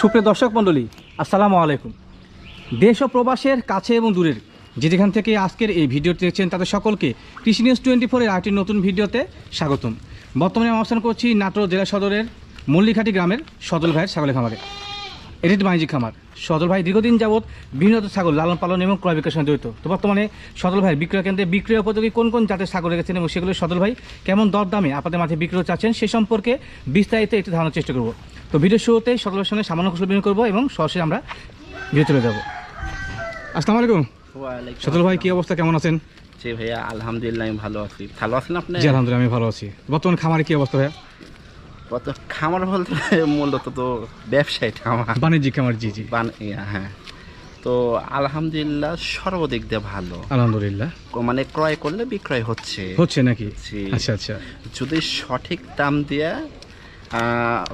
সুপ্রিয় দর্শক মণ্ডলী, আসসালামু আলাইকুম। দেশ ও প্রবাসের কাছে এবং দূরের, যে যেখান থেকে আজকের এই ভিডিওটি দেখছেন তাদের সকলকে কৃষি নিউজ টোয়েন্টি ফোরের আরেকটি নতুন ভিডিওতে স্বাগতম। বর্তমানে আমি অবস্থান করছি নাটোর জেলা সদরের মল্লিকাটি গ্রামের সদল ভাইয়ের ছাগলের খামারে। এটি একটি বাণিজ্যিক খামার। সদল ভাই দীর্ঘদিন যাবৎ বিভিন্ন ছাগল লালন পালন এবং ক্রয় বিক্রয়ের সঙ্গে জড়িত। তো বর্তমানে সদল ভাইয়ের বিক্রয় কেন্দ্রে বিক্রয় উপযোগী কোন কোন জাতের ছাগল রেখেছেন এবং সেগুলো সদল ভাই কেমন দর দামে আপনাদের মাঝে বিক্রয় চাচ্ছেন সে সম্পর্কে বিস্তারিত একটু ধারণার চেষ্টা করব। তো ভিডিও শুরুতে সদলের সঙ্গে সামান্য কুশল বিনিময় করব এবং সরাসরি আমরা ভিডিও চলে যাব। আসসালামু আলাইকুম। সদল ভাই কি অবস্থা? কেমন আছেন? জি ভাইয়া আলহামদুলিল্লাহ আমি ভালো আছি। ভালো আছেন আপনি? জি আলহামদুলিল্লাহ আমি ভালো আছি। বর্তমান খামারে কি অবস্থা ভাইয়া? কত খামার বলতে মূলত তো ব্যবসায়ী খামার। বাণিজ্যিক খামার জি জি। হ্যাঁ। তো আলহামদুলিল্লাহ সর্বদিক দিয়ে ভালো। আলহামদুলিল্লাহ। মানে ক্রয় করলে বিক্রয় হচ্ছে। হচ্ছে নাকি। আচ্ছা আচ্ছা। যদি সঠিক দাম দিয়ে আহ,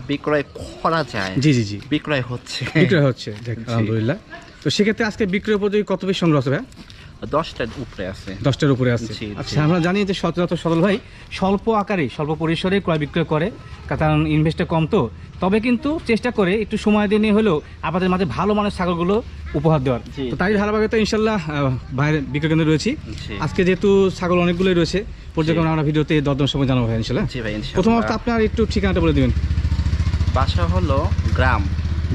বিক্রয় করা যায় জি জি জি। বিক্রয় হচ্ছে। বিক্রয় হচ্ছে। আলহামদুলিল্লাহ। তো সেক্ষেত্রে আজকে বিক্রয় উপযোগী কত বেশি সংগ্রহ ভাইয়া দশটার উপরে আছে। দশটার উপরে আছে। আচ্ছা আমরা জানি যে সচরাচর সদল ভাই স্বল্প আকারে স্বল্প পরিসরে ক্রয় বিক্রয় করে কারণ ইনভেস্টটা কম তো। তবে কিন্তু চেষ্টা করে একটু সময় দিয়ে হলেও আপনাদের মাঝে ভালো মানের ছাগলগুলো উপহার দেওয়ার। তো তাই ধারাবাহিকতা তো ইনশাল্লাহ ভাইয়ের বিক্রয় কেন্দ্রে রয়েছি। আজকে যেহেতু ছাগল অনেকগুলোই রয়েছে পর্যায়ক্রমে আমরা ভিডিওতে দরদম সময় জানাব ভাই ইনশাল্লাহ। ভাই ইনশাআল্লাহ। প্রথম অবস্থা আপনার একটু ঠিকানাটা বলে দিবেন। বাসা হলো গ্রাম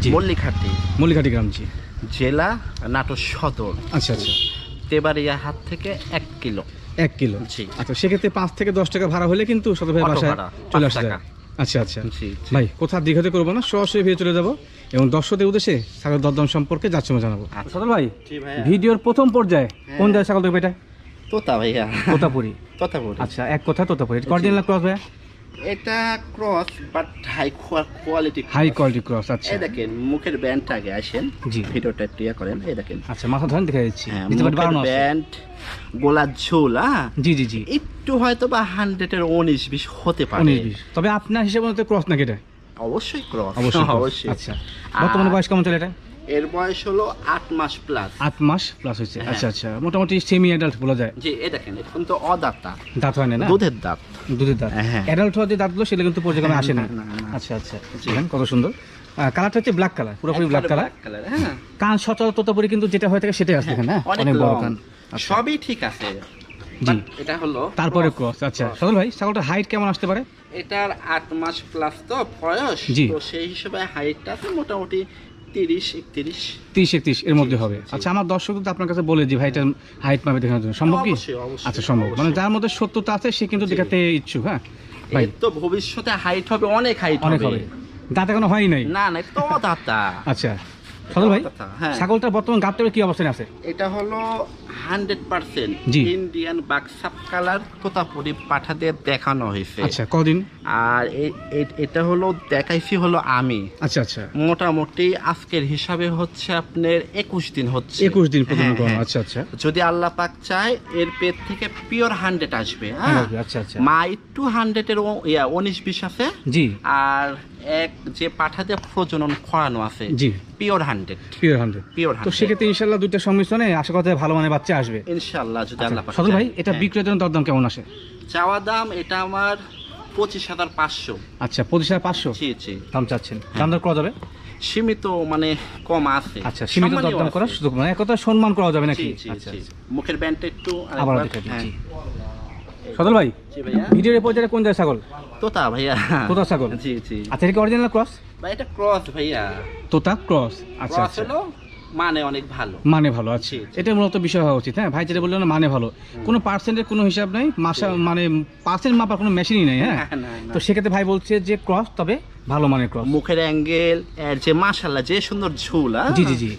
জি। মল্লিঘাটি মল্লিঘাটি গ্রাম জি। জেলা নাটোর সদর। আচ্ছা আচ্ছা। তেবাড়িয়া হাত থেকে এক কিলো। এক কিলো? জি। আচ্ছা সেক্ষেত্রে পাঁচ থেকে দশ টাকা ভাড়া হলে কিন্তু সদর ভাই অটো বাসায় চলে আসা যায় আচ্ছা আচ্ছা। ভাই কোথাও দীঘাতে করব না সরাসরি ভিডিও চলে যাব এবং দর্শকদের উদ্দেশ্যে ছাগল দরদাম সম্পর্কে যাচ্ছে জানাব। আচ্ছা। ভাই ভিডিওর প্রথম পর্যায়ে কোন জায়গায় ছাগল দেখবে এটা? তোতা ভাইয়া। তোতাপুরি। তোতাপুরি। আচ্ছা এক কথা তোতাপুরি। কর্ডিনাল ক্রস ভাইয়া এটা cross but high quality high quality cross আচ্ছা। এই দেখেন মুখের ব্যান্ডটা আগে আসেন। জি। ভিডিওটা ক্লিয়ার করেন এই দেখেন। আচ্ছা মাথা ধরেন দেখা যাচ্ছি। হ্যাঁ মুখের ব্যান্ড গোলার ঝোল হ্যাঁ জি জি জি। একটু হয়তো বা হান্ড্রেডের উনিশ বিশ হতে পারে। তবে আপনার হিসেবে মতো ক্রস নাকি এটা? অবশ্যই ক্রস অবশ্যই অবশ্যই। আচ্ছা। বর্তমানে বয়স কেমন চলে এটা? এর বয়স হলো আট মাস প্লাস আট মাস প্লাস হয়েছে। হ্যাঁ। আচ্ছা আচ্ছা। মোটামুটি সেমি অ্যাডাল্ট বলা যায়। জি এই দেখেন কিন্তু অদাতা। দাঁত হয় না না? দুধের দাঁত। দুধের দাঁত। হ্যাঁ। অ্যাডাল্ট হওয়া যে দাঁতগুলো সেটা কিন্তু পর্যায়ক্রমে আসে না। না, না, না। আচ্ছা আচ্ছা। দেখেন কত সুন্দর। কালারটা হচ্ছে ব্ল্যাক কালার পুরোপুরি ব্ল্যাক কালার হ্যাঁ। কান সচরাচর তোতাপুরি কিন্তু যেটা হয়ে থাকে সেটাই আছে দেখেন হ্যাঁ? অনেক বড় কান। আচ্ছা। সবই ঠিক আছে। জি। এটা হলো তারপরে ক্রস আচ্ছা। ভাই ছাগলটার হাইট কেমন আসতে পারে? এটার আট মাস প্লাস তো বয়স। তো সেই হিসেবে হাইটটা তো মোটামুটি তিরিশ একত্রিশ। তিরিশ একত্রিশ এর মধ্যে হবে। আচ্ছা আমার দর্শক তো আপনার কাছে বলে যে ভাইটার হাইট মাপে দেখানোর জন্য সম্ভব কি? আচ্ছা সম্ভব। মানে যার মধ্যে সত্যতা আছে সে কিন্তু দেখাতে ইচ্ছুক হ্যাঁ? ভাই। তো ভবিষ্যতে হাইট হবে অনেক হাইট অনেক হবে। দাঁতে কোনো হয়নি নাই? না না তো দাঁতা আচ্ছা। সদর ভাই হ্যাঁ। ছাগলটার বর্তমান গাবটার কি অবস্থানে আছে? এটা হলো হান্ড্রেড পার্সেন্ট ইন্ডিয়ান বাক্সাপ কালার তোতাপুরি পাঠা দিয়ে দেখানো হয়েছে। আচ্ছা কদিন? আর এটা হলো দেখাইছি হলো আমি। আচ্ছা আচ্ছা। মোটামুটি আজকের হিসাবে হচ্ছে আপনার একুশ দিন হচ্ছে। একুশ দিন পর্যন্ত হ্যাঁ, হ্যাঁ। আচ্ছা আচ্ছা। যদি আল্লাহ পাক চায় এর পেট থেকে পিওর হান্ড্রেড আসবে হ্যাঁ। আচ্ছা আচ্ছা। মা একটু হান্ড্রেডের ইয়া উনিশ বিশ আছে। জি। আর এক যে পাঠাতে প্রজনন করানো আছে জি। Pure hundred pure hundred pure তো সেক্ষেত্রে ইনশাল্লাহ দুইটা সংমিশ্রণে আশা করতে ভালো মানে বাচ্চা আসবে। ইনশাল্লাহ যদি আল্লাহ পাক সদর ভাই এটা হ্যাঁ। বিক্রয়ের জন্য দরদাম কেমন আসে? চাওয়া দাম এটা আমার পঁচিশ হাজার পাঁচশো। আচ্ছা পঁচিশ হাজার পাঁচশো? জি জি। দাম চাচ্ছেন। দাম দর করা যাবে? সীমিত মানে কম আছে। আচ্ছা সীমিত দরদাম। করার সুযোগ মানে কথা সম্মান করা যাবে নাকি? আচ্ছা আচ্ছা। মুখের ব্যান্ডটা একটু আবার দেখা হ্যাঁ। দিচ্ছি সদল ভাই ভিডিওর পর্যায়ে কোন জায়গায় ছাগল? তোতা ভাইয়া। তোতা ছাগল? জি জি। আচ্ছা এটা কি অরিজিনাল ক্রস ভাই এটা ক্রস ভাইয়া। তোতা ক্রস আচ্ছা ক্রস আচ্ছা। হলো মানে অনেক ভালো। মানে ভালো আছে জি। এটা মূলত বিষয় হওয়া উচিত হ্যাঁ? ভাই যেটা বললেন মানে ভালো। কোনো পার্সেন্টের কোনো হিসাব নাই। মাসা মানে পার্সেন্ট মাপার কোনো মেশিনই নেই হ্যাঁ। তো সেক্ষেত্রে ভাই বলছে যে ক্রস তবে ভালো মানের ক্রস মুখের অ্যাঙ্গেল এর যে মাশাল্লাহ যে সুন্দর ঝুল হ্যাঁ? জি জি জি।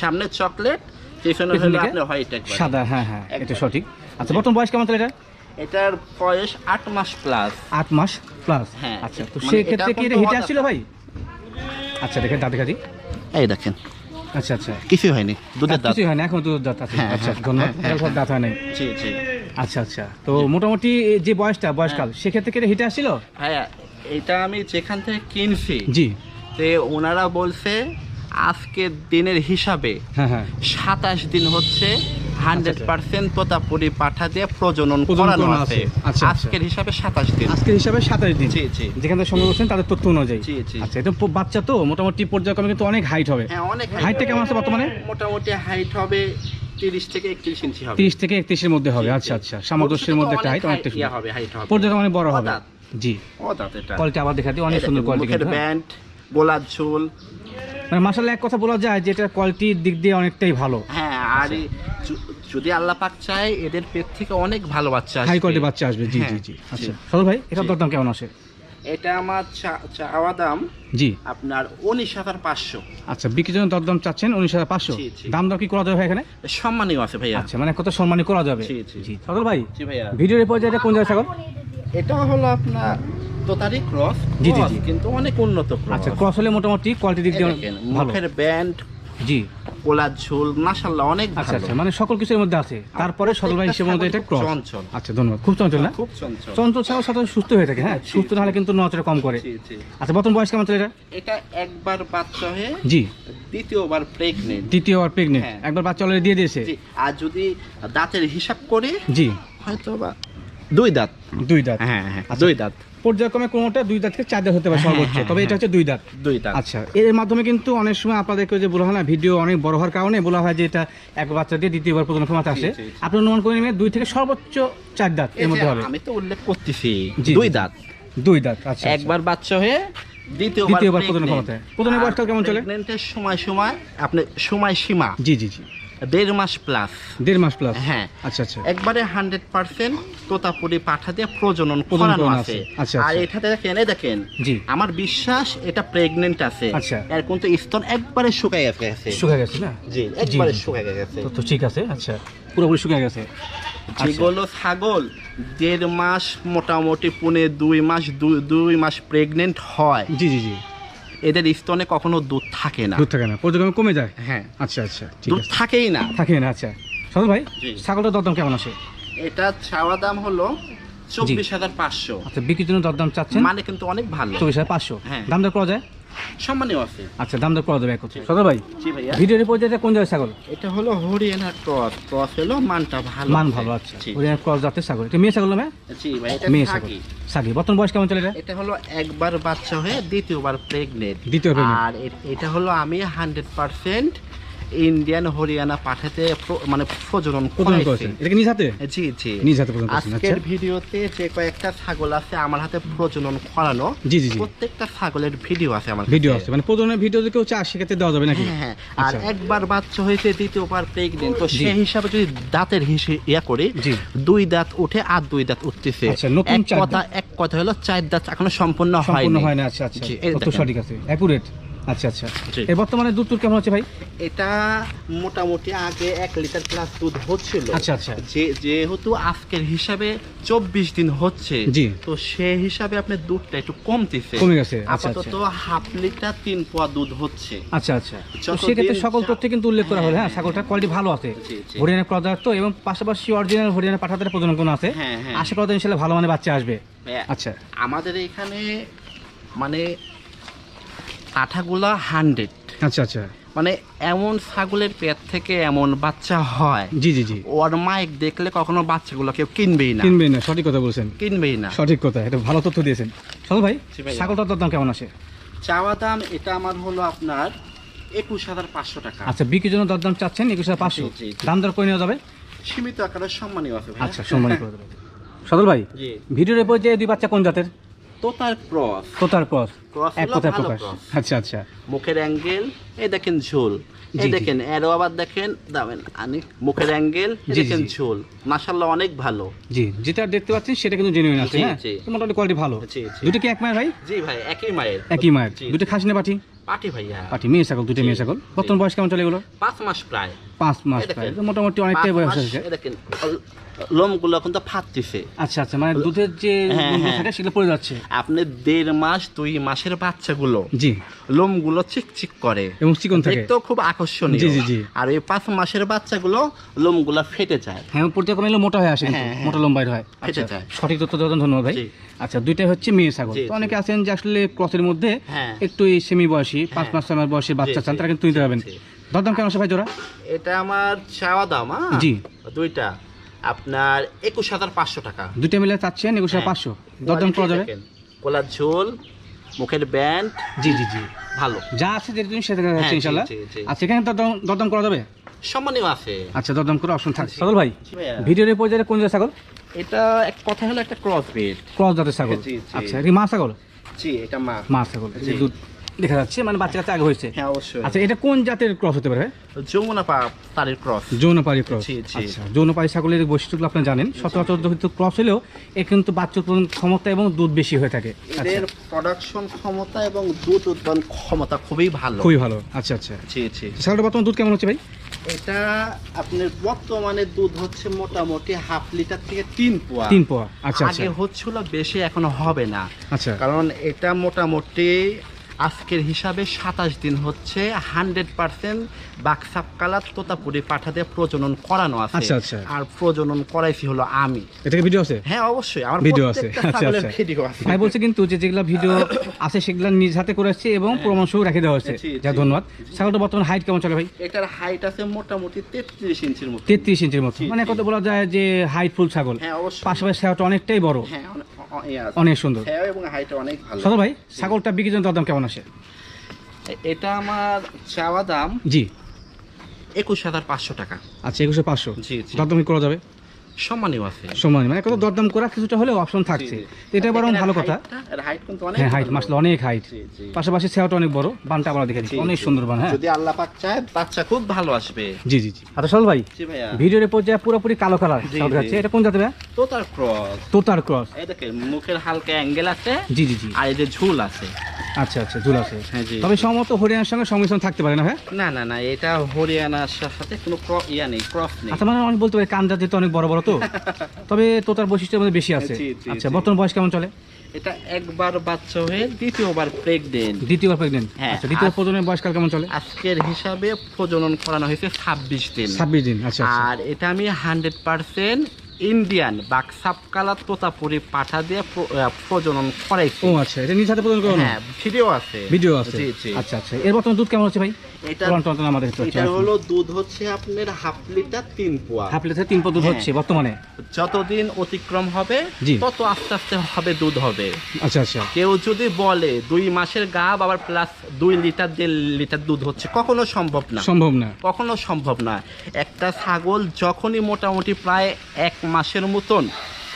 সামনে চকলেট পিছনে হলো আপনার হোয়াইট সাদা হ্যাঁ হ্যাঁ এটা। সঠিক। আচ্ছা বর্তমান বয়স কেমন চলে এটা? এটার বয়স আট মাস প্লাস আট মাস প্লাস হ্যাঁ, আচ্ছা তো মানে সেক্ষেত্রে কি এটা হিটে আসছিল ভাই? আচ্ছা দেখেন দাঁত দেখাদি এই দেখেন। আচ্ছা আচ্ছা। কিছু হয়নি দুধের দাঁত। কিছুই হয় না এখন দুধের দাঁত আছে। হ্যাঁ, আচ্ছা হ্যাঁ, ধন্যবাদ। হ্যাঁ, এখন দাঁত হয় নাই। জি জি। আচ্ছা আচ্ছা। তো মোটামুটি যে বয়সটা বয়সকাল সেক্ষেত্রে কি এটা হিটে আসছিল হ্যাঁ এটা আমি যেখান থেকে কিনছি জি। তে ওনারা বলছে আজকের দিনের হিসাবে হ্যাঁ হ্যাঁ। সাতাশ দিন হচ্ছে হান্ড্রেড পার্সেন্ট তোতাপুরি পাঠা দিয়ে প্রজনন করানো আছে। আচ্ছা, আচ্ছা। আজকের হিসাবে সাতাশ দিন। আজকের হিসাবে সাতাশ দিন। জি, জি। যেখান থেকে সংগ্রহ করছেন তাদের তথ্য অনুযায়ী। জি, জি। আচ্ছা এটা বাচ্চা তো মোটামুটি পর্যায়ক্রমে কিন্তু অনেক হাইট হবে। হ্যাঁ অনেক হাইটটা কেমন আছে বর্তমানে? মোটামুটি হাইট হবে তিরিশ থেকে ইঞ্চি হবে। থেকে মধ্যে হবে। আচ্ছা আচ্ছা। সামঞ্জস্যের মধ্যে একটা হাইট অনেকটা হবে হাইট হবে। পর্যায়ক্রমে অনেক বড় হবে। এটা। কোয়ালিটি আবার দেখা দিই অনেক সুন্দর কোয়ালিটি হ্যাঁ। ব্যান্ড গোলাপ ঝোল। মানে মাসাল্লাহ এক কথা বলা যায় যে এটা কোয়ালিটির দিক দিয়ে অনেকটাই ভালো। হ্যাঁ আর যদি আল্লাহ পাক চায় এদের পেট থেকে অনেক ভালো বাচ্চা হাই আসবে কোয়ালিটি বাচ্চা আসবে। জি হ্যাঁ, জি জি। আচ্ছা। জি। ভাই এটার জি। দরদাম কেমন আসে এটা আমার চাওয়া দাম জি। আপনার উনিশ হাজার পাঁচশো। আচ্ছা বিক্রির জন্য দরদাম চাচ্ছেন উনিশ হাজার পাঁচশো? জি, জি। দাম দর কি করা যাবে ভাই এখানে? সম্মানীয় আছে ভাইয়া। আচ্ছা মানে কত সম্মানী করা যাবে? জি, জি। সদর ভাই জি ভাইয়া। ভিডিওর পর্যায়ে এটা কোন জায়গায় ছাগল? এটা হলো আপনার তোতারি ক্রস জি, জি, কিন্তু অনেক উন্নত ক্রস। আচ্ছা ক্রস হলে মোটামুটি কোয়ালিটি দিক দিয়ে মুখের ব্যান্ড জি। কোলার ঝোল মাশাল্লাহ অনেক আচ্ছা ভালো। আচ্ছা মানে সকল কিছুর মধ্যে আছে। তারপরে ভাই হিসেবে মধ্যে এটা ক্রস চঞ্চল। আচ্ছা ধন্যবাদ। খুব চঞ্চল না? খুব চঞ্চল। চঞ্চল ছাগল সাথে সুস্থ হয়ে থাকে হ্যাঁ? সুস্থ না হলে কিন্তু নচরে কম করে। জি, জি। আচ্ছা বর্তমান বয়স কেমন চলে এটা এটা একবার বাচ্চা হয়ে জি। দ্বিতীয়বার প্রেগনেন্ট দ্বিতীয়বার প্রেগনেন্ট হ্যাঁ। একবার বাচ্চা অলরেডি দিয়ে দিয়েছে। জি আর যদি দাঁতের হিসাব করে জি। হয়তো বা দুই দাঁত। দুই দাঁত। হ্যাঁ হ্যাঁ আচ্ছা। দুই দাঁত। পর্যায়ক্রমে কোনোটা দুই দাঁত থেকে চার দাঁত হতে পারে হ্যাঁ, সর্বোচ্চ হ্যাঁ, তবে এটা হ্যাঁ। হচ্ছে দুই দাঁত দুই দাঁত আচ্ছা এর মাধ্যমে কিন্তু অনেক সময় আপনাদেরকে যে বলা হয় না ভিডিও অনেক বড় হওয়ার কারণে বলা হয় যে এটা এক বাচ্চা দিয়ে দ্বিতীয়বার প্রজনন ক্ষমতা আসে। আপনি অনুমান করে নেবেন দুই থেকে সর্বোচ্চ চার দাঁত এর মধ্যে হবে আমি তো উল্লেখ করতেছি দুই দাঁত দুই দাঁত আচ্ছা আচ্ছা। একবার বাচ্চা হয়ে দ্বিতীয়বার প্রজনন ক্ষমতায়। প্রজননের বয়সকাল কেমন চলে? সময় সময় আপনি সময় সীমা জি জি জি দেড় মাস প্লাস দেড় মাস প্লাস হ্যাঁ। আচ্ছা আচ্ছা। একবারে হান্ড্রেড পার্সেন্ট তোতাপুরি পাঠা দিয়ে প্রজনন করানো আছে। আচ্ছা, আর আচ্ছা। এটাতে দেখেন দেখেন জি। আমার বিশ্বাস এটা প্রেগনেন্ট আছে। আচ্ছা। এর কিন্তু স্তন একবারে শুকাই গেছে। শুকা গেছে না? জি একবারে জি। শুকাই গেছে। তো তো ঠিক আছে আচ্ছা। পুরোপুরি শুকা গেছে। আচ্ছা। যেগুলো ছাগল দেড় মাস মোটামুটি পুনে দুই মাস দুই- দুই মাস প্রেগনেন্ট হয়। জি জি জি। এদের স্তনে কখনো দুধ থাকে না। দুধ থাকে না পর্যক্রমে কমে যায়? হ্যাঁ। আচ্ছা আচ্ছা ঠিক দুধ থাকেই না। থাকে না আচ্ছা। সদর ভাই ছাগলটা ছাগলটার দরদাম কেমন আছে এটা ছাওয়া দাম হলো চব্বিশ হাজার পাঁচশো। আচ্ছা বিক্রির জন্য দরদাম চাচ্ছেন? মানে কিন্তু অনেক ভালো। চব্বিশ হাজার পাঁচশো? হ্যাঁ। দাম দর করা যায়? সম্মানীয় আছে। আচ্ছা দাম দর করা যাবে এক সদর ভাই জি ভাইয়া। ভিডিওর পর্যায়ে কোন জায়গায় ছাগল? এটা হলো হরিয়ানা ক্রস ক্রস হলো মানটা ভালো। মান ভালো আচ্ছা। জি। ক্রস জাতের ছাগল। এটা মেয়ে ছাগল না মেয়ে? জি ভাই এটা মেয়ে ছাগল। সাগি বর্তমান বয়স কেমন চলে এটা হলো একবার বাচ্চা হয়ে দ্বিতীয়বার প্রেগনেন্ট দ্বিতীয় আর এটা হলো আমি হান্ড্রেড পার্সেন্ট ইন্ডিয়ান হরিয়ানা পাঠাতে মানে প্রজনন প্রজনন এটা নিজ হাতে? জি জি। নিজ হাতে প্রজনন আজকের আচ্ছা। ভিডিওতে যে কয়েকটা ছাগল আছে আমার হাতে প্রজনন করানো জি জি জি। প্রত্যেকটা ছাগলের ভিডিও আছে আমার ভিডিও। আছে মানে প্রজনের ভিডিও যদি কেউ চায় সেক্ষেত্রে দেওয়া যাবে নাকি? হ্যাঁ হ্যাঁ। আর আচ্ছা। একবার বাচ্চা হয়েছে দ্বিতীয়বার প্রেগনেন্ট তো সেই হিসাবে যদি দাঁতের হিসেবে ইয়া করি দুই দাঁত উঠে আর দুই দাঁত উঠতেছে। আচ্ছা, নতুন এক কথা এক কথা হলো চার দাঁত এখনও সম্পূর্ণ হয় না আচ্ছা আচ্ছা। সঠিক আছে। অ্যাকুরেট। আচ্ছা আচ্ছা। এই বর্তমানে দুধ কেমন হচ্ছে ভাই? এটা মোটামুটি আগে এক লিটার প্লাস দুধ হচ্ছিল। আচ্ছা, আচ্ছা। যে যেহেতু আজকের হিসাবে চব্বিশ দিন হচ্ছে জি। তো সেই হিসাবে আপনার দুধটা একটু কমতেছে। কমে গেছে, আচ্ছা, আপাতত আচ্ছা। হাফ লিটার তিন পোয়া দুধ হচ্ছে। আচ্ছা আচ্ছা। সেক্ষেত্রে সকল তথ্য কিন্তু উল্লেখ করা হলো হ্যাঁ হ্যাঁ, ছাগলটার কোয়ালিটি ভালো আছে। জি, জি। হরিয়ানা তো এবং পাশাপাশি অরিজিনাল হরিয়ানা পাঠাতে প্রজনন কোন আছে। হ্যাঁ, হ্যাঁ। আশা করা ইনশাল্লাহ ভালো মানে বাচ্চা আসবে। হ্যাঁ, আচ্ছা। আমাদের এখানে মানে আঠাগুলা হান্ড্রেড। আচ্ছা আচ্ছা। মানে এমন ছাগলের পেট থেকে এমন বাচ্চা হয়। জি জি জি। ওর মাইক দেখলে কখনো বাচ্চাগুলো কেউ কিনবেই না। কিনবেন না সঠিক কথা বলছেন। কিনবেই না। সঠিক কথা এটা ভালো তথ্য দিয়েছেন। চলো ভাই। ছাগলটার দাম কেমন আসে চাওয়া দাম এটা আমার হলো আপনার একুশ হাজার পাঁচশো টাকা। আচ্ছা বিক্রির জন্য দরদাম চাচ্ছেন একুশ হাজার পাঁচশো। দাম দর করে নেওয়া যাবে? সীমিত আকারে সম্মানীয় আছে আচ্ছা করে দেবেন। সদল ভাই ভিডিওর এরপর যে দুই বাচ্চা কোন জাতের? তোতার ক্রস কোতার ক্রস এক কথায় প্রকাশ। আচ্ছা আচ্ছা। মুখের অ্যাঙ্গেল এই দেখেন ঝোল। এই দেখেন এরও আবার দেখেন আনি মুখের অ্যাঙ্গেল দেখেন ঝোল। মাশাল্লাহ অনেক ভালো। জি যেটা দেখতে পাচ্ছেন সেটা কিন্তু জেনুইন আছে হ্যাঁ? মোটামুটি কোয়ালিটি ভালো। দুটো কি এক মায়ের ভাই? জি ভাই একই মায়ের। একই মায়ের। দুটো খাসি না পাঠি পাটি ভাইয়া। পাঠি মেয়ে ছাগল দুটো মেয়ে ছাগল। বর্তমান বয়স কেমন চলে এগুলো? পাঁচ মাস প্রায়। পাঁচ মাস প্রায়। মোটামুটি অনেকটাই বয়স দেখেন অল- লোমগুলো কিন্তু ফাটতেছে। আচ্ছা আচ্ছা মানে দুধের যে হ্যাঁ, হ্যাঁ। থাকে সেগুলো পড়ে যাচ্ছে। আপনি দেড় মাস দুই মাসের বাচ্চাগুলো জি। লোমগুলো চিকচিক করে। এবং চিকন থাকে। দেখতেও খুব আকর্ষণীয়। জি, জি, জি। আর এই পাঁচ মাসের বাচ্চাগুলো লোমগুলো ফেটে যায়। হ্যাঁ এলে মোটা হয়ে আসে হ্যাঁ। মোটা লম্বাই হয়। ফেটে আচ্ছা যায়। সঠিক তথ্য দেওয়ার ধন্যবাদ ভাই। আচ্ছা দুইটাই হচ্ছে মেয়ে ছাগল। তো অনেকে আছেন যে আসলে ক্রসের মধ্যে। একটু এই সেমি বয়সী পাঁচ মাস ছয় মাস বয়সী বাচ্চা চান তারা কিন্তু নিতে পারবেন। দরদাম কেমন আছে ভাই জোড়া? এটা আমার চাওয়া দাম হ্যাঁ? জি। দুইটা। আপনার একুশ হাজার পাঁচশো টাকা। দুইটা মিলে চাচ্ছেন একুশ হ্যাঁ। পাঁচশো। দরদাম করা যাবে? গলার ঝোল মুখের ব্যান্ড। জি জি জি। ভালো। যা আছে যেটা তুমি সেটা দেখা হ্যাঁ, যাচ্ছে ইনশাল্লাহ। আচ্ছা এখানে দরদাম দরদাম করা যাবে? সম্মানীয় আছে। আচ্ছা দরদাম করে অপশন থাকছে। ছাগল ভাই। ভিডিওর এই পর্যায়ে কোন জাতের ছাগল? এটা এক কথা হলো একটা ক্রস ব্রিড ক্রস জাতের ছাগল। আচ্ছা এটা মা ছাগল? জি এটা মা। মা ছাগল জি। দুধ। দেখা যাচ্ছে মানে বাচ্চা কাছে আগে হয়েছে। হ্যাঁ অবশ্যই। আচ্ছা এটা কোন জাতের ক্রস হতে পারে যমুনা ক্রস। ক্রস। আচ্ছা ছাগলের বৈশিষ্ট্যগুলো জানেন। সচরাচর ক্রস হলেও এ কিন্তু বাচ্চা উৎপাদন ক্ষমতা এবং দুধ বেশি হয়ে থাকে। আচ্ছা। এদের প্রোডাকশন ক্ষমতা এবং দুধ উৎপাদন ক্ষমতা খুবই ভালো। খুবই ভালো। আচ্ছা আচ্ছা। জি জি। ছাগলটা বর্তমান দুধ কেমন হচ্ছে ভাই? এটা আপনার বর্তমানে দুধ হচ্ছে মোটামুটি হাফ লিটার থেকে তিন পোয়া। তিন পোয়া। আচ্ছা আচ্ছা। আগে হচ্ছিল বেশি এখন হবে না। আচ্ছা। কারণ এটা মোটামুটি আজকের হিসাবে সাতাশ দিন হচ্ছে হান্ড্রেড পার্সেন্ট বাক্সাপ কালার তোতাপুরি পাঠাতে প্রজনন করানো আছে। আচ্ছা, আচ্ছা। আর প্রজনন করাইছি হলো আমি। এটাকে ভিডিও আছে? হ্যাঁ অবশ্যই। আমার ভিডিও আছে। আচ্ছা আচ্ছা। ভিডিও আছে। ভাই বলছে কিন্তু যে যেগুলো ভিডিও আছে সেগুলো নিজ হাতে করে আসছে এবং প্রমাণ সহ রেখে দেওয়া হয়েছে যা ধন্যবাদ। ছাগলটা বর্তমান হাইট কেমন চলে ভাই? এটার হাইট আছে মোটামুটি তেত্রিশ ইঞ্চির মতো। তেত্রিশ ইঞ্চির মতো। মানে কত বলা যায় যে হাইট ফুল ছাগল। হ্যাঁ অবশ্যই। পাশাপাশি ছাগলটা অনেকটাই বড়। হ্যাঁ অনেক- অ- অনেক সুন্দর। এবং হাইট অনেক ভালো। সদর ভাই ছাগলটা বিক্রি জন্য দাম কেমন আসে? এটা আমার চাওয়া দাম জি। একুশ হাজার পাঁচশো টাকা। আচ্ছা একুশে পাঁচশো। জি, দাম করা যাবে? সম্মানীয় আছে। সময় মানে কত দরদাম করা কিছুটা হলেও অপশন থাকছে। এটা বরং ভালো কথা। হাইট কিন্তু অনেক হ্যাঁ হাইট মাসলে অনেক হাইট। পাশাপাশি সেওয়াটা অনেক বড় বানটা আমরা দেখে দিচ্ছি অনেক সুন্দর বান হ্যাঁ। যদি আল্লাহ পাক চায় বাচ্চা খুব ভালো আসবে। জি জি জি। আচ্ছা সল ভাই ভিডিওর পর্যায়ে পুরোপুরি কালো কালার ছাগল যাচ্ছে এটা কোন জাতের ভাই? তো তার ক্রস। তোতার ক্রস। এই দেখেন মুখের হালকা অ্যাঙ্গেল আছে জি জি জি। আর এদের ঝুল আছে। আচ্ছা আচ্ছা হ্যাঁ জি তবে সম্মত হরিয়ানার সঙ্গে সংমিশ্রণ থাকতে পারে না হ্যাঁ? না না না এটা হরিয়ানার সাথে কোনো ইয়া নেই ক্রস নেই। আচ্ছা মানে বলতে পারি কান্দা যেহেতু অনেক বড় বড় তো। তবে তোতার বৈশিষ্ট্যের মধ্যে বেশি আছে। আচ্ছা বর্তমান বয়স কেমন চলে? এটা একবার বাচ্চা হয়ে দ্বিতীয়বার প্রেগনেন্ট দ্বিতীয়বার প্রেগনেন্ট হ্যাঁ, আচ্ছা দ্বিতীয় বয়সকাল কেমন চলে? আজকের হিসাবে প্রজনন করানো হয়েছে ছাব্বিশ দিন। ছাব্বিশ দিন আচ্ছা আচ্ছা। আর এটা আমি হান্ড্রেড পার্সেন্ট ইন্ডিয়ান বাক্সাপ কালার তোতাপুরি পাঠা দিয়ে প্রজনন করাইছি। ও আচ্ছা এটা নিজ হাতে প্রদান করো হ্যাঁ ভিডিও আছে। ভিডিও আছে। আচ্ছা আচ্ছা। এর বর্তমান দুধ কেমন হচ্ছে ভাই? এটা টন টন টন আমাদের এটা হলো দুধ হচ্ছে আপনার হাফ লিটার তিন পোয়া। হাফ লিটার তিন পদ দুধ হ্যাঁ। হচ্ছে বর্তমানে? যতদিন অতিক্রম হবে তত আস্তে আস্তে হবে দুধ হবে। আচ্ছা আচ্ছা। কেউ যদি বলে দুই মাসের গাব আবার প্লাস দুই লিটার দেড় লিটার দুধ হচ্ছে কখনো সম্ভব না। সম্ভব না। কখনো সম্ভব না। একটা ছাগল যখনই মোটামুটি প্রায় এক মাসের মতন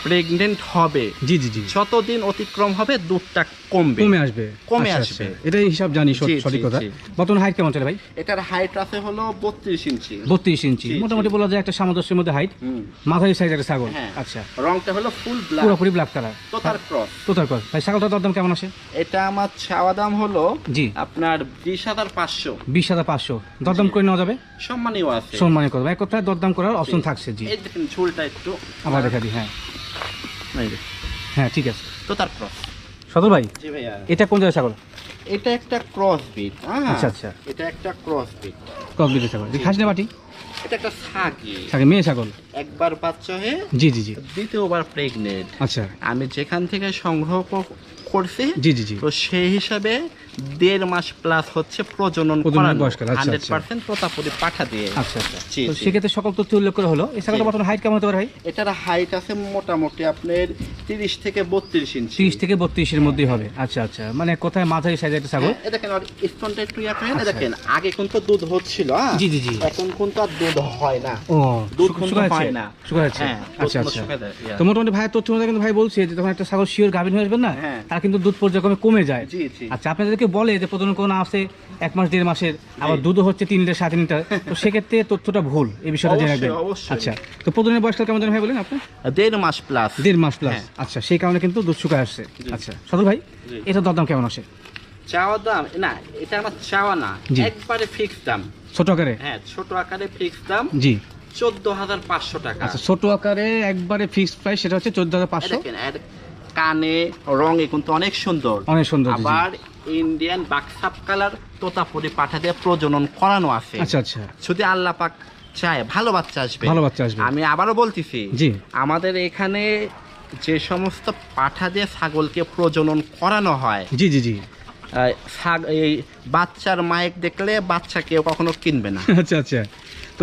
প্রেগনেন্ট হবে। জি জি জি। যতদিন অতিক্রম হবে দুধটা কমবে। কমে আসবে। কমে আচ্ছা, আসবে। আচ্ছা। এটাই হিসাব জানি সঠিক কথা। জি। বর্তমান হাইট কেমন চলে ভাই? এটার হাইট আছে হলো বত্রিশ ইঞ্চি। বত্রিশ ইঞ্চি। মোটামুটি বলা যায় একটা সামঞ্জস্যের মধ্যে হাইট মাঝারি সাইজ একটা ছাগল। হ্যাঁ। আচ্ছা। রংটা হলো ফুল ব্ল্যাক পুরোপুরি ব্ল্যাক কালার তো তার ক্রস তোতার কর ভাই ছাগলটার দরদাম কেমন আসে? এটা আমার ছাওয়া দাম হলো জি। আপনার বিশ হাজার পাঁচশো। বিশ হাজার পাঁচশো। দরদাম করে নেওয়া যাবে? সম্মানীয় আছে। সম্মানের কথা। এক কথায় দরদাম করার অপশন থাকছে জি। এই দেখেন ঝুলটা একটু। আবার দেখা দিই হ্যাঁ। হ্যাঁ ঠিক আছে। তো তার ক্রস সদর ভাই জি ভাইয়া। এটা কোন জায়গায় ছাগল? এটা একটা ক্রস বিট হ্যাঁ। আচ্ছা, আচ্ছা। এটা একটা ক্রস বিট ক্রস দিতে ছাগল। খাসনে বাটি এটা একটা ছাগি থাকে মেয়ে ছাগল? একবার বাচ্চা হয়ে জি জি জি। দ্বিতীয়বার প্রেগনেন্ট আচ্ছা। আমি যেখান থেকে সংগ্রহ করছি জি জি জি। তো সেই হিসাবে দেড় মাস প্লাস হচ্ছে প্রজনন আচ্ছা, হান্ড্রেড আচ্ছা। পার্সেন্ট প্রতাপুরি পাঠা দিয়ে আচ্ছা আচ্ছা জি, তো জি। সেক্ষেত্রে সকল তথ্য উল্লেখ করা হলো এই ছাগলটা জি। হাইট কেমন হতে পারে ভাই এটার হাইট আছে মোটামুটি আপনার তিরিশ থেকে বত্রিশ ইঞ্চি ত্রিশ থেকে বত্রিশের মধ্যেই হবে আচ্ছা আচ্ছা মানে কোথায় মাঝারি সাইজের একটা ছাগল হ্যাঁ, দেখেন আর স্তনটা একটু ইয়া করেন আচ্ছা। দেখেন আগে কিন্তু দুধ হচ্ছিল হ্যাঁ? জি, জি, জি। এখন কিন্তু আর দুধ হয় না ও দুধ কিন্তু হয় না। শুকা যাচ্ছে হ্যাঁ, আচ্ছা আচ্ছা। তো মোটামুটি ভাইয়ের তথ্য কিন্তু ভাই বলছে যে যখন একটা ছাগল শিওর গাভিন হয়ে আসবেন না হ্যাঁ। তার কিন্তু দুধ পর্যায়ক্রমে কমে যায় জি জি আপনাদেরকে বলে যে প্রজনন কোন আছে এক মাস দেড় মাসের আবার দুধও হচ্ছে তিন লিটার সাড়ে তিন লিটার। তো সেক্ষেত্রে তথ্যটা ভুল এই বিষয়টা জেনে রাখবেন। আচ্ছা তো প্রজনের বয়সকাল কেমন জানেন ভাই বলেন আপনি? দেড় মাস প্লাস দেড় মাস প্লাস হ্যাঁ। আচ্ছা সেই কারণে কিন্তু দুধ শুকায় আসছে। আচ্ছা সদর ভাই। এটা দরদাম কেমন আসে? চাওয়া দাম না এটা আমার চাওয়া না। একবারে ফিক্স দাম। ছোট আকারে? হ্যাঁ ছোট আকারে ফিক্স দাম। জি। চোদ্দ হাজার পাঁচশো টাকা। আচ্ছা ছোট আকারে একবারে ফিক্সড প্রাইস সেটা হচ্ছে চোদ্দ হাজার পাঁচশো। কানে রঙে কিন্তু অনেক সুন্দর। অনেক সুন্দর। আবার ইন্ডিয়ান বাক্সাপ কালার তোতাপুরি পাঠা দিয়ে প্রজনন করানো আছে। আচ্ছা আচ্ছা। যদি আল্লাহ পাক চায় ভালো বাচ্চা আসবে। ভালো বাচ্চা আসবে। আমি আবারও বলতেছি জি। আমাদের এখানে যে সমস্ত পাঠা দিয়ে ছাগলকে প্রজনন করানো হয় জি জি জি। এই বাচ্চার মায়ের দেখলে বাচ্চা কেউ কখনো কিনবে না। আচ্ছা আচ্ছা।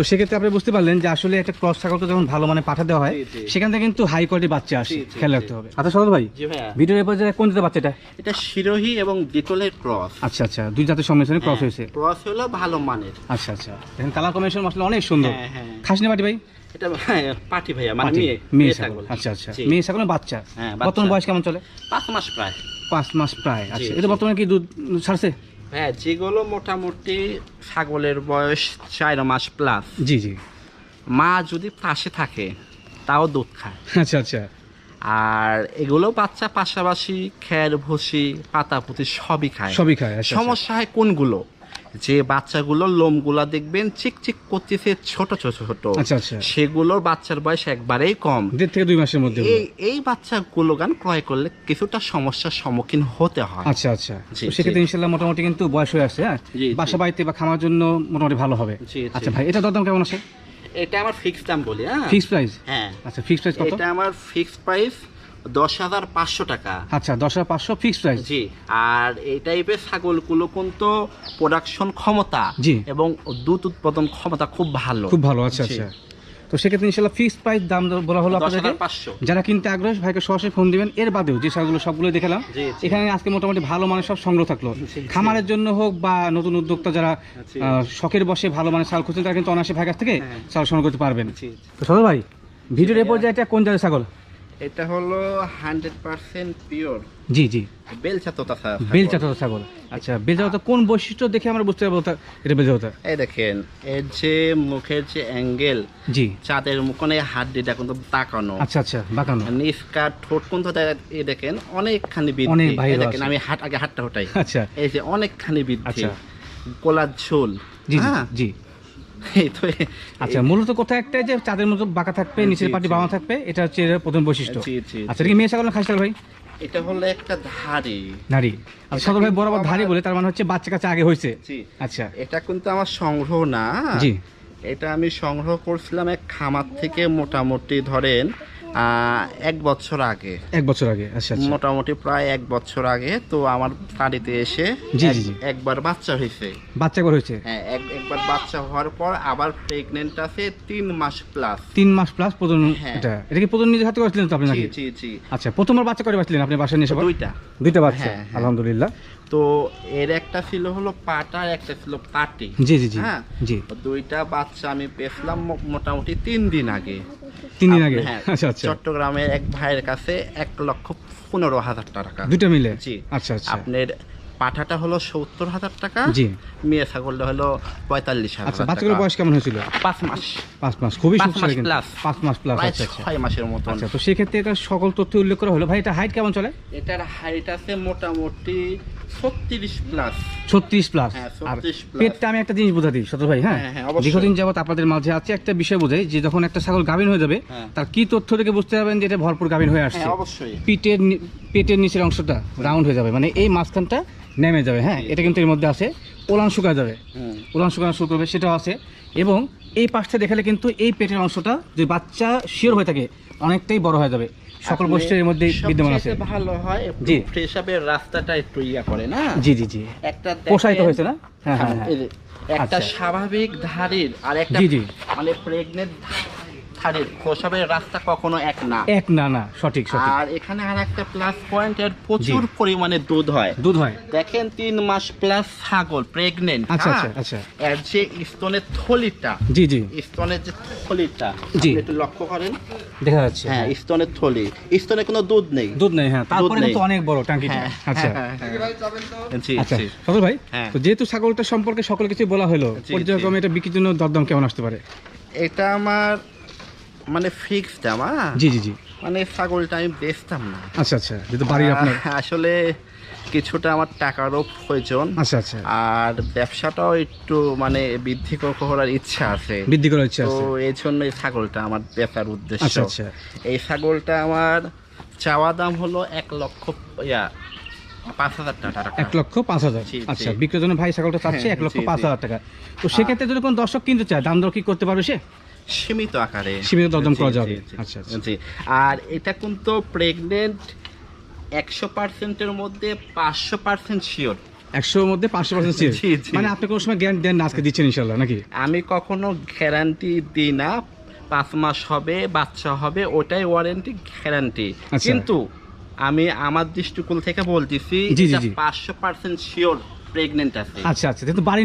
তো সেক্ষেত্রে আপনি বুঝতে পারলেন যে আসলে একটা ক্রস ছাগলকে যখন ভালো মানে পাঠা দেওয়া হয়। সেখান থেকে কিন্তু হাই কোয়ালিটির বাচ্চা আসে খেয়াল রাখতে হবে। আচ্ছা সদর ভাই ভিডিওর এরপর কোন জাতের বাচ্চাটা? এটা শিরোহী এবং ডিটোলের ক্রস আচ্ছা আচ্ছা দুই জাতের সম্মিশ্রণে ক্রস হয়েছে। ক্রস হলো ভালো মানের। আচ্ছা আচ্ছা দেখেন কালার কম্বিনেশন আসলে অনেক সুন্দর। হ্যাঁ, হ্যাঁ। খাসনি বাটি ভাই? এটা হ্যাঁ, পাটি ভাইয়া মানে। মেয়ে মেয়ে ছাগল। আচ্ছা আচ্ছা মেয়ে ছাগলের বাচ্চা। হ্যাঁ, বাচ্চা। বর্তমান বয়স কেমন চলে? পাঁচ মাস প্রায়। পাঁচ মাস প্রায় আচ্ছা এটা বর্তমানে কি দুধ ছাড়ছে? হ্যাঁ যেগুলো মোটামুটি ছাগলের বয়স চার মাস প্লাস জি জি। মা যদি পাশে থাকে তাও দুধ খায়। আচ্ছা আচ্ছা। আর এগুলো বাচ্চা পাশাপাশি খ্যার ভুসি পাতাপুতি সবই খায়। সবই খায় আচ্ছা আচ্ছা। সমস্যা হয় কোনগুলো? যে বাচ্চাগুলো লোমগুলা দেখবেন চিকচিক করতেছে ছোট ছোট ছোট। আচ্ছা, আচ্ছা। সেগুলোর বাচ্চার বয়স একবারেই কম। দেড় থেকে দুই মাসের মধ্যে এই এই বাচ্চাগুলো গান ক্রয় করলে কিছুটা সমস্যার সম্মুখীন হতে হয়। আচ্ছা আচ্ছা। সেক্ষেত্রে ইনশাল্লাহ মোটামুটি কিন্তু বয়স হয়ে আসছে হ্যাঁ। বাসা বাড়িতে বা খামার জন্য মোটামুটি ভালো হবে। আচ্ছা ভাই এটা দরদাম কেমন আছে? এটা আমার ফিক্সড দাম বলি হ্যাঁ। ফিক্স প্রাইস হ্যাঁ। আচ্ছা ফিক্স প্রাইস কত? এটা আমার ফিক্সড প্রাইস দশ হাজার পাঁচশো টাকা। আচ্ছা দশ হাজার পাঁচশো ফিক্স প্রাইস জি আর এই টাইপের ছাগলগুলো কিন্তু প্রোডাকশন ক্ষমতা জি। এবং দুধ উৎপাদন ক্ষমতা খুব ভালো। খুব ভালো আচ্ছা আচ্ছা। তো সেক্ষেত্রে ইনশাল্লাহ ফিক্স প্রাইস দাম বলা হলো আপনাদেরকে। যারা কিনতে আগ্রহ ভাইকে সরাসরি ফোন দিবেন। এর বাদেও যে শাকগুলো সবগুলো দেখালাম। এখানে আজকে মোটামুটি ভালো মানের সব সংগ্রহ থাকল। খামারের জন্য হোক বা নতুন উদ্যোক্তা যারা শখের বসে ভালো মানের শাল খুঁজছেন তারা কিন্তু অনায়াসে ভাই কাছ থেকে হ্যাঁ। শাল সংগ্রহ করতে পারবেন। জি তো সদর ভাই ভিডিওর এরপর যে এটা কোন জাতের ছাগল? এটা হলো হান্ড্রেড পার্সেন্ট পিওর। জি জি। বেলচা তোতা ছাগল। বেলচাতা ছাগল আচ্ছা বেলচাতা কোন বৈশিষ্ট্য দেখে আমরা বুঝতে পারব তা- এটা বেলচাতা এই দেখেন এর যে মুখের যে অ্যাঙ্গেল জি। চাঁদের মুখনে হাড্ডিটা কিন্তু তাকানো। আচ্ছা আচ্ছা বাঁকানো নিষ্কার ঠোঁট কিন্তু এই দেখেন অনেকখানি বৃদ্ধি। অনেক বাহির দেখেন আমি হাট আগে হাতটা ওটাই আচ্ছা। এই যে অনেকখানি বৃদ্ধি। আচ্ছা। কোলার ঝোল। জি জি হ্যাঁ? তো আচ্ছা মূলত কথা একটাই যে চাঁদের মতো বাঁকা থাকবে নিচের পাটি বাঁকা থাকবে এটা হচ্ছে এর প্রথম বৈশিষ্ট্য। আচ্ছা এটা কি মেয়ে ছাগল ছাগল ভাই? এটা হলো একটা ধারি নারী আচ্ছা সদর ভাই বরাবর ধারি বলে তার মানে হচ্ছে বাচ্চা কাছে আগে হয়েছে। আচ্ছা। এটা কিন্তু আমার সংগ্রহ না। জি। এটা আমি সংগ্রহ করছিলাম এক খামার থেকে মোটামুটি ধরেন এক বছর আগে। এক বছর আগে আচ্ছা আচ্ছা। মোটামুটি প্রায় এক বছর আগে তো আমার বাড়িতে এসে। একবার বাচ্চা হয়েছে। বাচ্চা করে হয়েছে? হ্যাঁ একবার বাচ্চা হওয়ার পর আবার প্রেগনেন্ট আছে তিন মাস প্লাস তিন মাস প্লাস প্রথম হ্যাঁ। এটা এটা কি প্রথম নিজের হাতে করেছিলেন তো আপনি নাকি? জি জি আচ্ছা প্রথমবার বাচ্চা করে বাঁচলেন আপনি বাসায় নিয়ে দুইটা। দুইটা বাচ্চা হ্যাঁ, হ্যাঁ। আলহামদুলিল্লাহ। তো এর একটা ছিল হলো পাটা একটা ছিল পাটি। জি জি জি হ্যাঁ। জি। দুইটা বাচ্চা আমি পেয়েছিলাম মো- মোটামুটি তিন দিন আগে। তিন দিন আগে? হ্যাঁ, আচ্ছা আচ্ছা। চট্টগ্রামের এক ভাইয়ের কাছে এক লক্ষ পনেরো হাজার টাকা। দুইটা মিলে? জি। আচ্ছা আচ্ছা। আপনার পাঠাটা হলো সত্তর হাজার টাকা জি। মেয়ে ছাগলটা হলো পঁয়তাল্লিশ আচ্ছা হাজার বাচ্চাগুলোর বয়স কেমন হয়েছিল? পাঁচ মাস। পাঁচ মাস খুবই কিন্তু। পাঁচ মাস প্লাস আচ্ছা আচ্ছা। ছয় মাসের মতো আচ্ছা তো সেক্ষেত্রে এটা সকল তথ্য উল্লেখ করা হলো। ভাই এটা হাইট কেমন চলে? এটার হাইট আছে মোটামুটি ছত্রিশ প্লাস ছত্রিশ প্লাস হ্যাঁ, আর পেটটা আমি একটা জিনিস ভাই হ্যাঁ? হ্যাঁ, হ্যাঁ। দীর্ঘদিন যাবত আপনাদের মাঝে আছে একটা বিষয় বোঝাই যে যখন একটা ছাগল গাভিন হয়ে যাবে। তার কি তথ্য থেকে বুঝতে পারবেন যে এটা ভরপুর গাভিন হয়ে আসছে? অবশ্যই। পেটের নিচের অংশটা রাউন্ড হয়ে যাবে মানে এই মাঝখানটা নেমে যাবে হ্যাঁ? এটা কিন্তু এর মধ্যে আছে ওলান শুকা যাবে। উলান শুকানো শুরু করবে সেটাও আছে। এবং এই পাশটা দেখালে কিন্তু এই পেটের অংশটা যে বাচ্চা শিওর হয়ে থাকে অনেকটাই বড় হয়ে যাবে। সকল বৈশিষ্ট্যের মধ্যে বিদ্যমান আছে ভালো হয় জি। ফ্রেশাপের রাস্তাটা একটু ইয়া করে না জি জি জি একটা প্রসারিত হয়েছে না হ্যাঁ হ্যাঁ হ্যাঁ একটা আচ্ছা। স্বাভাবিক ধারের আর একটা। মানে প্রেগনেন্ট ধারির প্রসাবের রাস্তা কখনো এক না। এক না না সঠিক সঠিক। আর এখানে আর একটা প্লাস পয়েন্ট এর প্রচুর পরিমাণে দুধ হয়। দুধ হয়। দেখেন তিন মাস প্লাস ছাগল প্রেগনেন্ট আচ্ছা আচ্ছা আচ্ছা। এর যে স্তনের থলিটা জি জি। স্তনের যে থলিটা জি। আপনি একটু লক্ষ্য করেন। দেখা যাচ্ছে। হ্যাঁ স্তনের থলি। স্তনে কোনো দুধ নেই। দুধ নেই হ্যাঁ তারপরে। কিন্তু অনেক বড় টাঙ্কি হ্যাঁ আচ্ছা। হ্যাঁ, হ্যাঁ। আচ্ছা ভাই হ্যাঁ। তো যেহেতু ছাগলটা সম্পর্কে সকল কিছু বলা হলো পর্যায়ক্রমে এটা বিক্রির জন্য দরদাম কেমন আসতে পারে? এটা আমার মানে জি জি জি। মানে ছাগলটা আমি বেচতাম না। আচ্ছা আচ্ছা যেহেতু বাড়ির আপনার আসলে কিছুটা আমার টাকারও প্রয়োজন। আচ্ছা আচ্ছা। আর ব্যবসাটাও একটু মানে বৃদ্ধি করার ইচ্ছা আছে। বৃদ্ধি করার ইচ্ছা তো এই জন্য এই ছাগলটা আমার বেচার উদ্দেশ্য। আচ্ছা আচ্ছা। এই ছাগলটা আমার চাওয়া দাম হলো এক লক্ষ ইয়া পাঁচ হাজার টাকা। এক লক্ষ পাঁচ হাজার। আচ্ছা বিক্রের জন্য ভাই ছাগলটা চাচ্ছে হ্যাঁ, এক লক্ষ পাঁচ হাজার টাকা। তো সেক্ষেত্রে যদি কোনো দর্শক কিনতে চায় দাম দর কি করতে পারবে সে? সীমিত আকারে সীমিত দরদাম করা যাবে। আচ্ছা, আচ্ছা। জি আর এটা কিন্তু প্রেগনেন্ট একশো পার্সেন্টের মধ্যে পাঁচশো পার্সেন্ট শিওর একশোর মধ্যে পাঁচশো পার্সেন্ট জি। মানে আপনি কোনো সময় গ্যারান্টি দেন না আজকে দিচ্ছেন ইনশাল্লাহ নাকি আমি কখনো গ্যারান্টি দিই না পাঁচ মাস হবে বাচ্চা হবে ওটাই ওয়ারেন্টি গ্যারান্টি আচ্ছা। কিন্তু আমি আমার দৃষ্টিকোণ থেকে বলতেছি। পাঁচশো পার্সেন্ট শিওর আছে। আচ্ছা আচ্ছা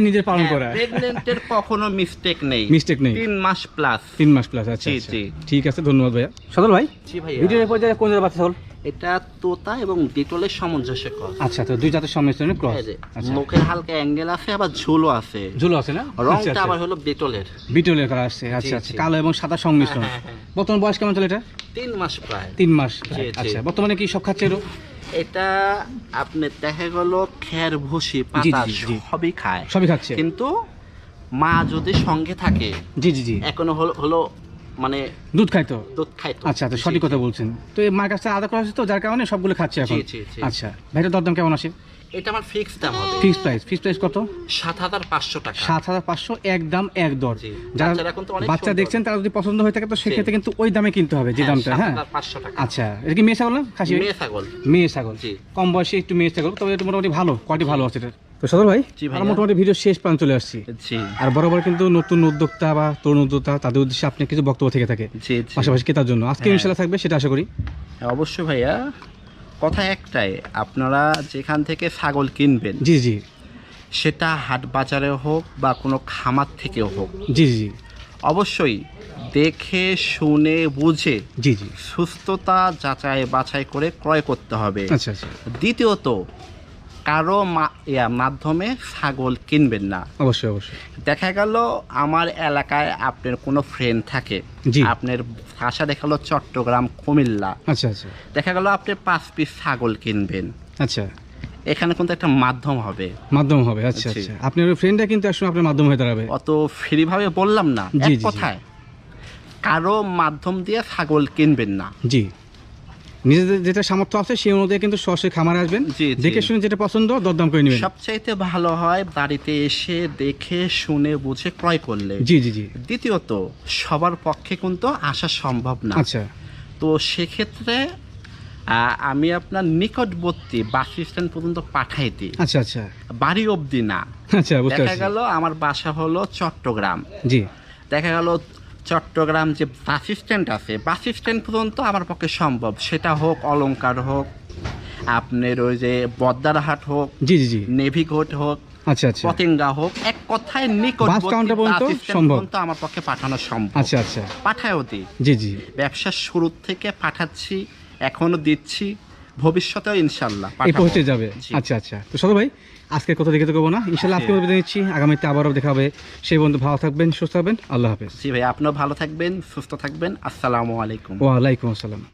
নিজের পালন করা। প্রেগনেন্টের কখনো মিস্টেক নেই। মিস্টেক নেই। তিন মাস প্লাস তিন মাস প্লাস আচ্ছা জি, আচ্ছা। ঠিক আছে ধন্যবাদ ভাইয়া। সদল ভাই জি ভাইয়া। ভিডিওর পর্যায়ে কোন জায়গায় বাচ্চা ছাগল এটা তোতা এবং ডিটোলের সামঞ্জস্য কর আচ্ছা তো দুই জাতের সম্মিশ্রণে ক্রস আচ্ছা। মুখের হালকা অ্যাঙ্গেল আছে আবার ঝুলও আছে। ঝুলো আছে না? রংটা আবার হলো বেটলের বিটলের কালার আসছে আচ্ছা আচ্ছা। কালো এবং সাদা সংমিশ্রণ। হ্যাঁ, হ্যাঁ, হ্যাঁ। বর্তমান বয়স কেমন চলে এটা? তিন মাস প্রায়। তিন মাস। আচ্ছা বর্তমানে কি সব খাচ্ছে? এটা আপনি দেখা গেল খের ভুসি পাতা। সবই খায়। সবই খাচ্ছে। কিন্তু মা যদি সঙ্গে থাকে জি জি জি। এখনও হলো হলো মানে দুধ খাইতো দুধ খাইতো আচ্ছা আচ্ছা সঠিক কথা বলছেন। তো মার কাছে আদা করা হচ্ছে তো? যার কারণে সবগুলো খাচ্ছে এখন। আচ্ছা ভাইটার দরদাম কেমন আসে? এটা আমার ফিক্স দাম হবে ফিক্স প্রাইস ফিক্স প্রাইস কত? সাত হাজার পাঁচশো টাকা। সাত হাজার পাঁচশো এক দাম এক দর। যারা বাচ্চা দেখছেন তারা যদি পছন্দ হয়ে থাকে তো সেক্ষেত্রে কিন্তু ওই দামে কিনতে হবে যে দামটা হ্যাঁ? পাঁচশো টাকা। আচ্ছা এটা কি মেয়ে ছাগল না? খাসি মেয়ে ছাগল। মেয়ে ছাগল। জি। কম বয়সে একটু মেয়ে ছাগল তবে এটা মোটামুটি ভালো কোয়ালিটি ভালো আছে এটা তো সদর ভাই আমরা মোটামুটি ভিডিও শেষ প্রান্ত চলে আসছি। আর বরাবর কিন্তু নতুন উদ্যোক্তা বা তরুণ উদ্যোক্তা তাদের উদ্দেশ্যে আপনি কিছু বক্তব্য থেকে থাকে। জি জি। পাশাপাশি ক্রেতার জন্য। আজকে হ্যাঁ। ইনশাল্লাহ থাকবে সেটা আশা করি। হ্যাঁ, অবশ্যই ভাইয়া। কথা একটাই আপনারা যেখান থেকে ছাগল কিনবেন জি জি। সেটা হাট বাজারে হোক বা কোনো খামার থেকে হোক জি জি। অবশ্যই দেখে শুনে বুঝে জি জি। সুস্থতা যাচাই বাছাই করে ক্রয় করতে হবে। আচ্ছা আচ্ছা। দ্বিতীয়ত কারও মাধ্যমে ছাগল কিনবেন না। অবশ্যই অবশ্যই। দেখা গেল আমার এলাকায় আপনার কোনো ফ্রেন্ড থাকে। আপনার ভাষা দেখা গেলো চট্টগ্রাম কুমিল্লা। আচ্ছা আচ্ছা। দেখা গেল আপনি পাঁচ পিস ছাগল কিনবেন। আচ্ছা। এখানে কিন্তু একটা মাধ্যম হবে। মাধ্যম হবে আচ্ছা। আচ্ছা। আপনার ফ্রেন্ডটা কিন্তু একসময় আপনার মাধ্যম হয়ে দাঁড়াবে। অত ফ্রিভাবে বললাম না এক। কথায়। কারও মাধ্যম দিয়ে ছাগল কিনবেন না। জি। নিজেদের যেটা সামর্থ্য আছে সেই অনুযায়ী কিন্তু সরাসরি খামারে আসবেন। দেখে শুনে যেটা পছন্দ দরদাম করে নেবেন। সবচাইতে ভালো হয় বাড়িতে এসে দেখে শুনে বুঝে ক্রয় করলে। জি জি জি। দ্বিতীয়ত সবার পক্ষে কিন্তু আসা সম্ভব না। আচ্ছা। তো সেক্ষেত্রে আমি আপনার নিকটবর্তী বাস স্ট্যান্ড পর্যন্ত পাঠাই দিই। আচ্ছা আচ্ছা। বাড়ি অবধি না। আচ্ছা দেখা গেল আমার বাসা হলো চট্টগ্রাম। জি। দেখা গেল চট্টগ্রাম যে বাস স্ট্যান্ড আছে বাস স্ট্যান্ড পর্যন্ত আমার পক্ষে সম্ভব। সেটা হোক অলংকার হোক আপনার ওই যে বদ্দারহাট হোক জি জি জি। নেভিগোট হোক আচ্ছা আচ্ছা। পতেঙ্গা হোক এক কথায় নিকট বাস কাউন্টার পর্যন্ত সম্ভব। আমার পক্ষে পাঠানো সম্ভব। আচ্ছা আচ্ছা। পাঠায়ও দিই। জি জি। ব্যবসার শুরু থেকে পাঠাচ্ছি এখনও দিচ্ছি ভবিষ্যতেও ইনশাল্লাহ পৌঁছে যাবে। আচ্ছা আচ্ছা। তো সদর ভাই আজকে কথা দেখে তো করব না? ইনশাল্লাহ আজকে জি। বিদায় নিচ্ছি। আগামীতে আবারও দেখা হবে। সেই বন্ধু ভালো থাকবেন সুস্থ থাকবেন। আল্লাহ হাফেজ। জি ভাই আপনিও ভালো থাকবেন সুস্থ থাকবেন। আসসালামু আলাইকুম। ওয়ালাইকুম আসসালাম।